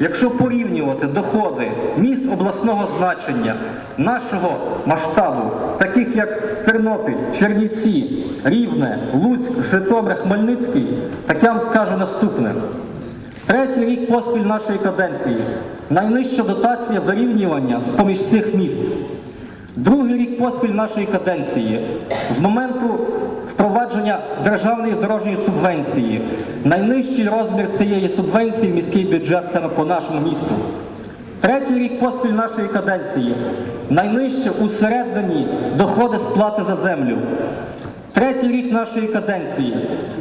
якщо порівнювати доходи міст обласного значення нашого масштабу, таких як Тернопіль, Чернівці, Рівне, Луцьк, Житомир, Хмельницький, так я вам скажу наступне. Третій рік поспіль нашої каденції. Найнижча дотація вирівнювання з-поміж цих міст. Другий рік поспіль нашої каденції. З моменту впровадження державної дорожньої субвенції. Найнижчий розмір цієї субвенції міський бюджет саме по нашому місту. Третій рік поспіль нашої каденції. Найнижче усередині доходи сплати за землю. Третій рік нашої каденції.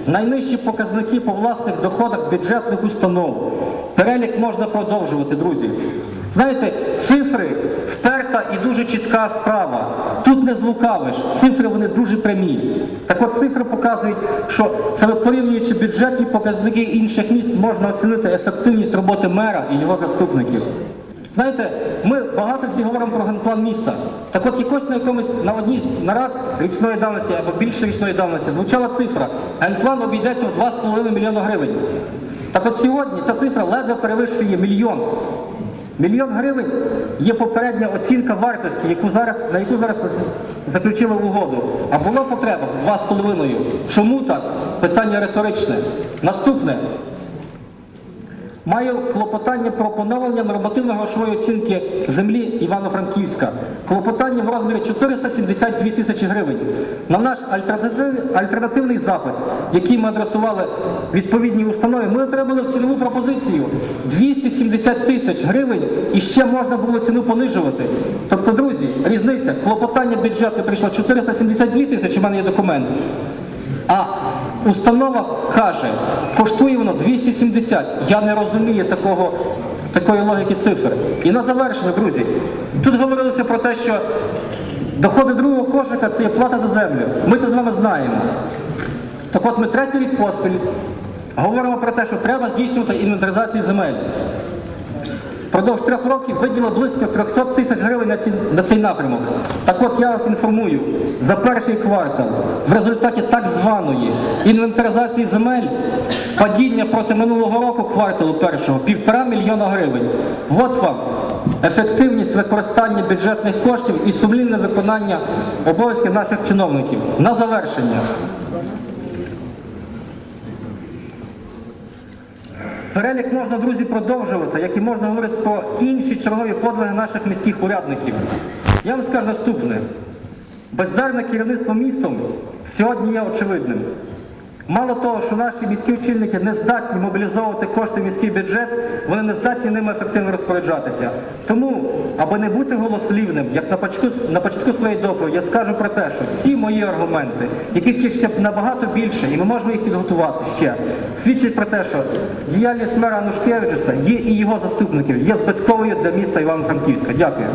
Найнижчі показники по власних доходах бюджетних установ. Перелік можна продовжувати, друзі. Знаєте, цифри вперта і дуже чітка справа. Тут не злукавиш. Цифри вони дуже прямі. Так от цифри показують, що саме порівнюючи бюджетні показники інших міст, можна оцінити ефективність роботи мера і його заступників. Знаєте, ми багато всі говоримо про генплан міста. Так от якось на якомусь на одній з нарад річної давності або більше річної давності звучала цифра. Генплан обійдеться в 2,5 мільйона гривень. Так от сьогодні ця цифра ледве перевищує мільйон. Мільйон гривень є попередня оцінка вартості, яку зараз, на яку зараз заключили угоду. А була потреба в 2,5. Чому так? Питання риторичне. Наступне. Маю клопотання про поновлення нормативно-грошової оцінки землі Івано-Франківська. Клопотання в розмірі 472 тисячі гривень. На наш альтернативний, альтернативний запит, який ми адресували відповідній установі, ми отримали цінову пропозицію 270 тисяч гривень і ще можна було ціну понижувати. Тобто, друзі, різниця, клопотання бюджету прийшло 472 тисячі, у мене є документ. А установа каже, коштує воно 270. Я не розумію такого, такої логіки цифр. І на завершення, друзі, тут говорилося про те, що доходи другого кошика це є плата за землю. Ми це з вами знаємо. Так от ми третій рік поспіль говоримо про те, що треба здійснювати інвентаризацію земель. Впродовж трьох років виділили близько 300 тисяч гривень на, ці, на цей напрямок. Так от я вас інформую, за перший квартал в результаті так званої інвентаризації земель падіння проти минулого року кварталу першого півтора мільйона гривень. От вам ефективність використання бюджетних коштів і сумлінне виконання обов'язків наших чиновників. На завершення. Перелік можна, друзі, продовжувати, як і можна говорити про інші чергові подвиги наших міських урядників. Я вам скажу наступне. Бездарне керівництво містом сьогодні є очевидним. Мало того, що наші міські очільники не здатні мобілізовувати кошти в міський бюджет, вони не здатні ними ефективно розпоряджатися. Тому, аби не бути голослівним, як на початку, на початку своєї доповіді, я скажу про те, що всі мої аргументи, яких ще, набагато більше, і ми можемо їх підготувати ще, свідчать про те, що діяльність мера Анушкевичуса є і його заступників, є збитковою для міста Івано-Франківська. Дякую.